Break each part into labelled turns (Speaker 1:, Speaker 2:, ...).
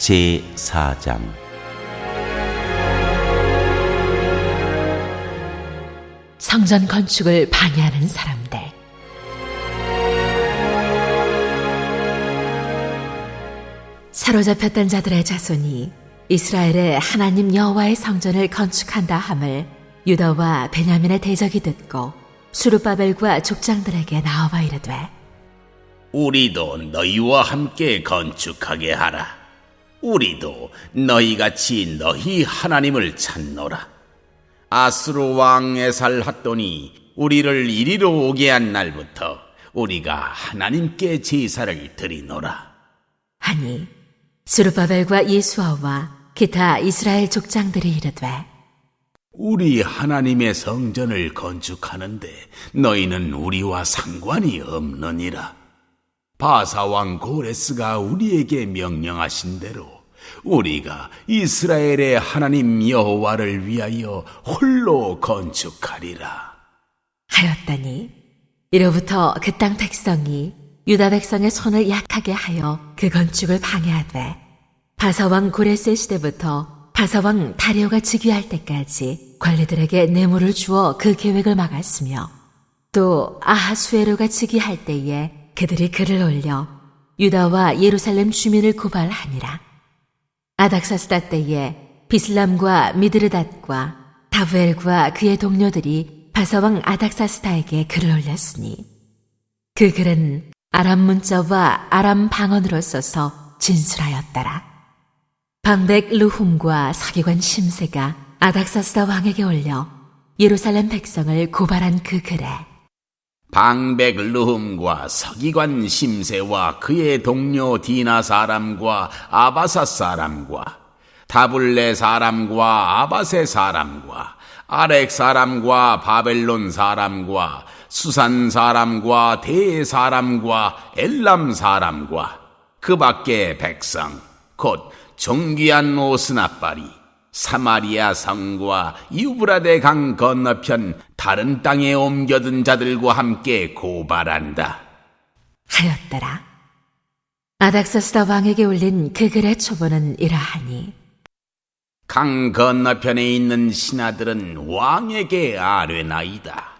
Speaker 1: 제 4장
Speaker 2: 성전 건축을 방해하는 사람들. 사로잡혔던 자들의 자손이 이스라엘의 하나님 여호와의 성전을 건축한다 함을 유다와 베냐민의 대적이 듣고 수르바벨과 족장들에게 나와봐 이르되
Speaker 3: 우리도 너희와 함께 건축하게 하라. 우리도 너희같이 너희 하나님을 찾노라. 아스로 왕 에살 핫돈이 우리를 이리로 오게 한 날부터 우리가 하나님께 제사를 드리노라.
Speaker 2: 하니 수르바벨과 예수아와 기타 이스라엘 족장들이 이르되
Speaker 3: 우리 하나님의 성전을 건축하는데 너희는 우리와 상관이 없느니라. 바사왕 고레스가 우리에게 명령하신 대로 우리가 이스라엘의 하나님 여호와를 위하여 홀로 건축하리라.
Speaker 2: 하였다니 이로부터 그 땅 백성이 유다 백성의 손을 약하게 하여 그 건축을 방해하되 바사왕 고레스 시대부터 바사왕 다리오가 즉위할 때까지 관리들에게 뇌물을 주어 그 계획을 막았으며 또 아하수에로가 즉위할 때에 그들이 글을 올려 유다와 예루살렘 주민을 고발하니라. 아닥사스다 때에 비슬람과 미드르닷과 다브엘과 그의 동료들이 바사왕 아닥사스다에게 글을 올렸으니 그 글은 아람 문자와 아람 방언으로 써서 진술하였더라. 방백 루훔과 사기관 심세가 아닥사스다 왕에게 올려 예루살렘 백성을 고발한 그 글에
Speaker 3: 방백 르흠과 서기관 심세와 그의 동료 디나 사람과 아바사 사람과 다블레 사람과 아바세 사람과 아렉 사람과 바벨론 사람과 수산 사람과 대 사람과 엘람 사람과 그 밖의 백성 곧 존귀한 오스나빨이 사마리아 성과 유브라데 강 건너편 다른 땅에 옮겨든 자들과 함께 고발한다.
Speaker 2: 하였더라. 아닥사스다 왕에게 올린 그 글의 초본은 이러하니
Speaker 3: 강 건너편에 있는 신하들은 왕에게 아뢰나이다.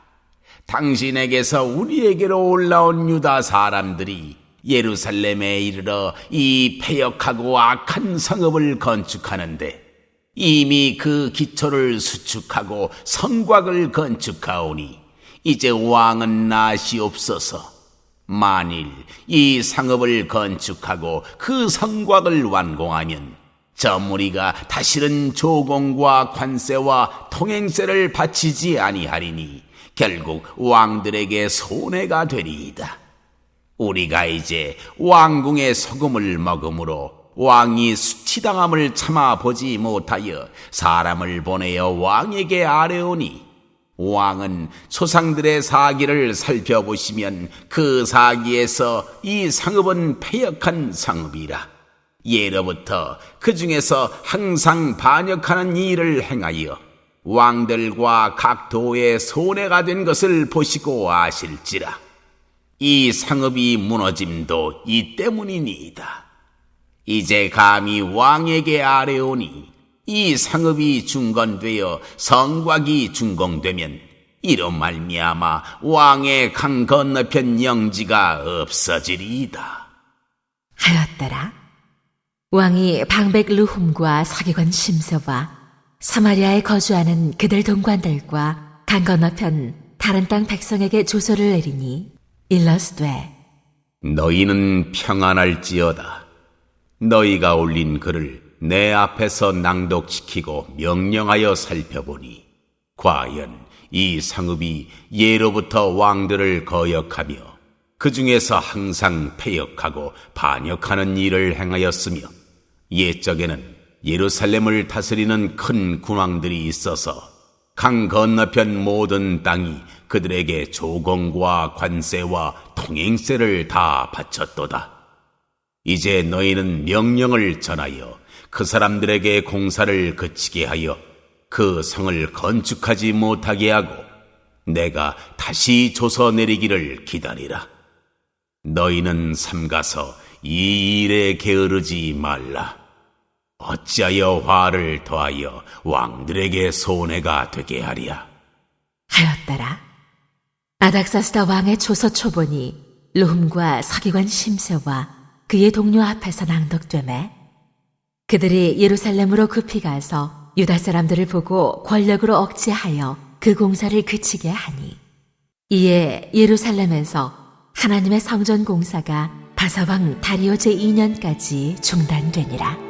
Speaker 3: 당신에게서 우리에게로 올라온 유다 사람들이 예루살렘에 이르러 이 폐역하고 악한 성읍을 건축하는데 이미 그 기초를 수축하고 성곽을 건축하오니 이제 왕은 나시옵소서. 만일 이 상업을 건축하고 그 성곽을 완공하면 저 무리가 다시는 조공과 관세와 통행세를 바치지 아니하리니 결국 왕들에게 손해가 되리이다. 우리가 이제 왕궁의 소금을 먹음으로 왕이 수치당함을 참아 보지 못하여 사람을 보내어 왕에게 아뢰오니 왕은 소상들의 사기를 살펴보시면 그 사기에서 이 상업은 폐역한 상업이라. 예로부터 그 중에서 항상 반역하는 일을 행하여 왕들과 각 도에 손해가 된 것을 보시고 아실지라. 이 상업이 무너짐도 이 때문이니이다. 이제 감히 왕에게 아뢰오니 이 상업이 중건되어 성곽이 준공되면 이로 말미암아 왕의 강 건너편 영지가 없어지리이다.
Speaker 2: 하였더라. 왕이 방백 루훔과 사기관 심서와 사마리아에 거주하는 그들 동관들과 강 건너편 다른 땅 백성에게 조서를 내리니 일러스되
Speaker 3: 너희는 평안할지어다. 너희가 올린 글을 내 앞에서 낭독시키고 명령하여 살펴보니 과연 이 상읍이 예로부터 왕들을 거역하며 그 중에서 항상 폐역하고 반역하는 일을 행하였으며 옛적에는 예루살렘을 다스리는 큰 군왕들이 있어서 강 건너편 모든 땅이 그들에게 조공과 관세와 통행세를 다 바쳤도다. 이제 너희는 명령을 전하여 그 사람들에게 공사를 그치게 하여 그 성을 건축하지 못하게 하고 내가 다시 조서 내리기를 기다리라. 너희는 삼가서 이 일에 게으르지 말라. 어찌하여 화를 더하여 왕들에게 손해가 되게 하랴?
Speaker 2: 하였더라. 아닥사스다 왕의 조서 초본이 르훔과 서기관 심세와 그의 동료 앞에서 낭독되매 그들이 예루살렘으로 급히 가서 유다 사람들을 보고 권력으로 억제하여 그 공사를 그치게 하니 이에 예루살렘에서 하나님의 성전 공사가 바사왕 다리오 제2년까지 중단되니라.